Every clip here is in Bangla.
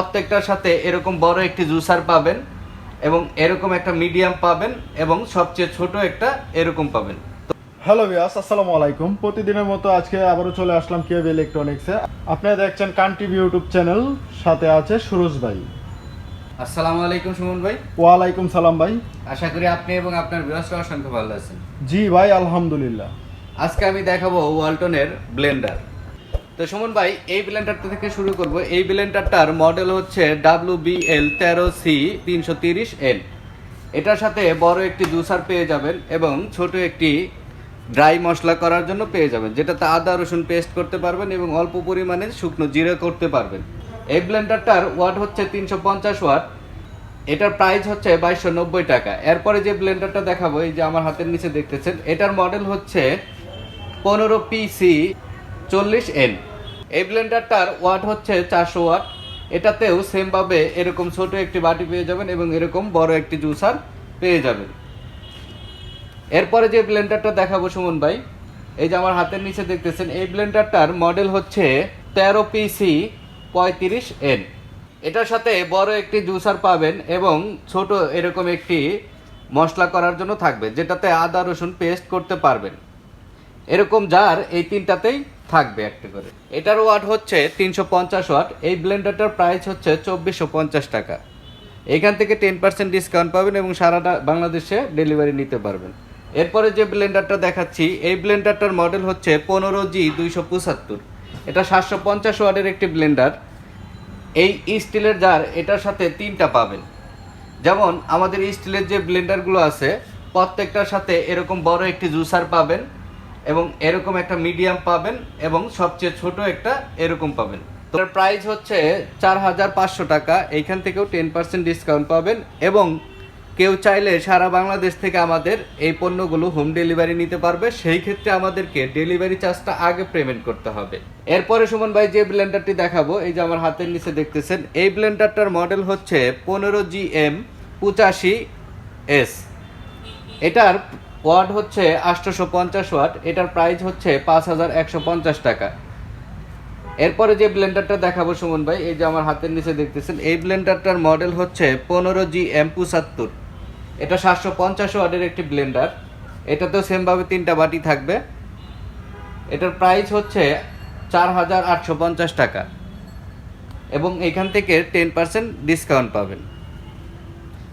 প্রত্যেকটার সাথে এরকম বড় একটি জুসার পাবেন এবং এরকম একটা মিডিয়াম পাবেন এবং সবচেয়ে ছোট একটা এরকম পাবেন। হ্যালো বিয়াস আসসালামু আলাইকুম। প্রতিদিনের মতো আজকে আবারও চলে আসলাম কেব ইলেকট্রনিক্সে আপনারা দেখছেন কান টিভি ইউটিউব চ্যানেল সাথে আছে সুরজ ভাই। আসসালামু আলাইকুম সুমন ভাই। ওয়ালাইকুম সালাম ভাই। আশা করি আপনি এবং আপনার বিরস্ত অসংখ্য ভালো আছেন। জি ভাই আলহামদুলিল্লাহ। আজকে আমি দেখাবো ওয়ালটনের ব্লেন্ডার তো সুমন ভাই, এই ব্লেন্ডারটা থেকে শুরু করব। এই ব্লেন্ডারটার মডেল হচ্ছে ডাব্লিউ বি এল তেরো সি তিনশো তিরিশ এল এটার সাথে বড় একটি জুসার পেয়ে যাবেন এবং ছোট একটি ড্রাই মশলা করার জন্য পেয়ে যাবেন, যেটাতে আদা, রসুন পেস্ট করতে পারবেন এবং অল্প পরিমাণে শুকনো জিরে করতে পারবেন। এই ব্লেন্ডারটার ওয়াট হচ্ছে তিনশো পঞ্চাশ ওয়াট। এটার প্রাইস হচ্ছে বাইশশো নব্বই টাকা। এরপরে যে ব্লেন্ডারটা দেখাবো, এই যে আমার হাতের নিচে দেখতেছেন, এটার মডেল হচ্ছে পনেরো পিসি চল্লিশ এন এই ব্লেন্ডারটার ওয়াট হচ্ছে চারশো ওয়াট এটাতেও সেমভাবে এরকম ছোট একটি বাটি পেয়ে যাবেন এবং এরকম বড় একটি জুসার পেয়ে যাবেন। এরপরে যে ব্লেন্ডারটা দেখাবো সুমন ভাই, এই যে আমার হাতের নিচে দেখতেছেন, এই ব্লেন্ডারটার মডেল হচ্ছে তেরো পিসি পঁয়ত্রিশ এন। এটার সাথে বড় একটি জুসার পাবেন এবং ছোট এরকম একটি মশলা করার জন্য থাকবে, যেটাতে আদা রসুন পেস্ট করতে পারবেন। এরকম জার এই তিনটাতেই থাকবে একটা করে। এটার ওয়াট হচ্ছে তিনশো পঞ্চাশ ওয়াট, এই ব্লেন্ডারটার প্রাইস হচ্ছে চব্বিশশো পঞ্চাশ টাকা। এখান থেকে টেন পার্সেন্ট ডিসকাউন্ট পাবেন এবং সারাটা বাংলাদেশে ডেলিভারি নিতে পারবেন। এরপরে যে ব্লেন্ডারটা দেখাচ্ছি, এই ব্লেন্ডারটার মডেল হচ্ছে পনেরো জি দুইশো পঁচাত্তর। এটা সাতশো পঞ্চাশ ওয়াটের একটি ব্লেন্ডার। এই স্টিলের জার, এটার সাথে তিনটা পাবেন। যেমন, আমাদের স্টিলের যে ব্লেন্ডারগুলো আছে, প্রত্যেকটার সাথে এরকম বড় একটি জুসার পাবেন। এবং এরকম একটা মিডিয়াম পাবেন এবং সবচেয়ে ছোট একটা এরকম পাবেন। তো প্রাইস হচ্ছে চার হাজার পাঁচশো টাকা। এইখান থেকেও টেন পার্সেন্ট ডিসকাউন্ট পাবেন এবং কেউ চাইলে সারা বাংলাদেশ থেকে আমাদের এই পণ্যগুলো হোম ডেলিভারি নিতে পারবে। সেই ক্ষেত্রে আমাদেরকে ডেলিভারি চার্জটা আগে পেমেন্ট করতে হবে। এরপরে সুমন ভাই যে ব্লেন্ডারটি দেখাবো, এই যে আমার হাতের নিচে দেখতেছেন, এই ব্লেন্ডারটার মডেল হচ্ছে পনেরো জি এম পঁচাশি এস। এটার ওয়াট হচ্ছে আটশোশো পঞ্চাশ ওয়াট, এটার প্রাইস হচ্ছে পাঁচ হাজার একশো পঞ্চাশ টাকা। এরপরে যে ব্লেন্ডারটা দেখাবো সুমন ভাই, এই যে আমার হাতের নিচে দেখতেছেন, এই ব্লেন্ডারটার মডেল হচ্ছে পনেরো জি এম পঁচাত্তর এটা সাতশো পঞ্চাশ ওয়াটের একটি ব্লেন্ডার এটাতেও সেমভাবে তিনটা বাটি থাকবে। এটার প্রাইস হচ্ছে চার হাজার আটশো পঞ্চাশ টাকা। এবং এখান থেকে টেন পার্সেন্ট ডিসকাউন্ট পাবেন।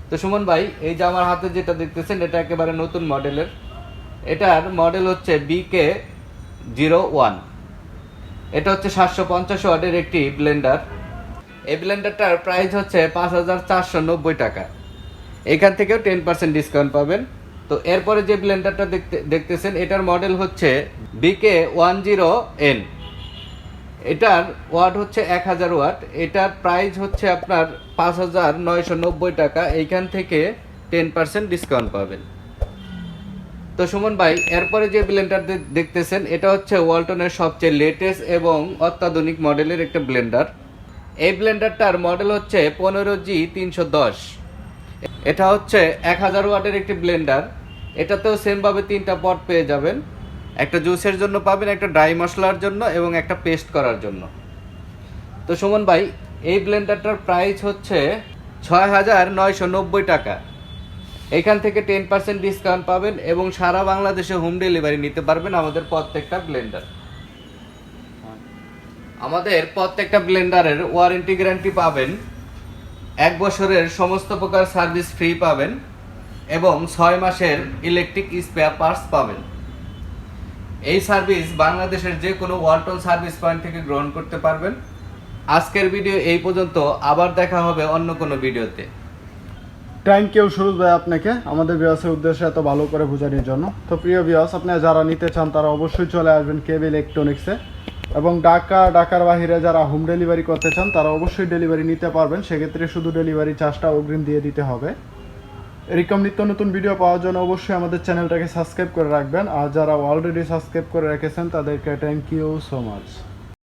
তো সুমন ভাই, এই যে আমার হাতে যেটা দেখতেছেন, এটা একেবারে নতুন মডেলের। এটার মডেল হচ্ছে বিকে জিরো ওয়ান। এটা হচ্ছে সাতশো পঞ্চাশ ওয়াটের একটি ব্লেন্ডার। এই ব্লেন্ডারটার প্রাইস হচ্ছে পাঁচ হাজার চারশো নব্বই টাকা। এখান থেকেও টেন পার্সেন্ট ডিসকাউন্ট পাবেন। তো এরপরে যে ব্লেন্ডারটা দেখতে দেখতেছেন, এটার মডেল হচ্ছে বিকে ওয়ান জিরো এন। এটার ওয়াট হচ্ছে এক হাজার ওয়াট। এটার প্রাইস হচ্ছে আপনার পাঁচ হাজার নয়শো নব্বই টাকা। এইখান থেকে টেন পার্সেন্ট ডিসকাউন্ট পাবেন। তো সুমন ভাই, এরপরে যে ব্লেন্ডার দেখতেছেন, এটা হচ্ছে ওয়ালটনের সবচেয়ে লেটেস্ট এবং অত্যাধুনিক মডেলের একটা ব্লেন্ডার এই ব্লেন্ডারটার মডেল হচ্ছে পনেরো জি তিনশো দশ। এটা হচ্ছে এক হাজার ওয়াটের একটি ব্লেন্ডার এটাতেও সেমভাবে তিনটা পট পেয়ে যাবেন। একটা জুসের জন্য পাবেন, একটা ড্রাই মশলার জন্য এবং একটা পেস্ট করার জন্য। তো সুমন ভাই, এই ব্লেন্ডারটার প্রাইস হচ্ছে ছয় হাজার নয়শো নব্বই টাকা। এখান থেকে টেন পার্সেন্ট ডিসকাউন্ট পাবেন এবং সারা বাংলাদেশে হোম ডেলিভারি নিতে পারবেন আমাদের প্রত্যেকটা ব্লেন্ডার। আমাদের প্রত্যেকটা ব্লেন্ডারের ওয়ারেন্টি গ্যারান্টি পাবেন, এক বছরের সমস্ত প্রকার সার্ভিস ফ্রি পাবেন এবং ছয় মাসের ইলেকট্রিক স্পেয়ার পার্টস পাবেন। এই সার্ভিস বাংলাদেশের যে কোনো ওয়ালটন সার্ভিস পয়েন্ট থেকে গ্রহণ করতে পারবেন। আজকের ভিডিও এই পর্যন্ত, আবার দেখা হবে অন্য কোনো ভিডিওতে। থ্যাংক ইউ সুরজ ভাই আপনাকে। আমাদের বিয়াসের উদ্দেশ্যে এত ভালো করে বোঝানোর জন্য। তো প্রিয় বিয়াস আপনারা যারা নিতে চান, তারা অবশ্যই চলে আসবেন কেব ইলেকট্রনিক্সে এবং ঢাকা, ঢাকার বাহিরে যারা হোম ডেলিভারি করতে চান, তারা অবশ্যই ডেলিভারি নিতে পারবেন। সেক্ষেত্রে শুধু ডেলিভারি চার্জটা অগ্রিম দিয়ে দিতে হবে। এরকম নিত্য নতুন ভিডিও পাওয়ার জন্য অবশ্যই আমাদের চ্যানেলটাকে সাবস্ক্রাইব করে রাখবেন। আর যারা অলরেডি সাবস্ক্রাইব করে রেখেছেন, তাদেরকে থ্যাংক ইউ সো মাচ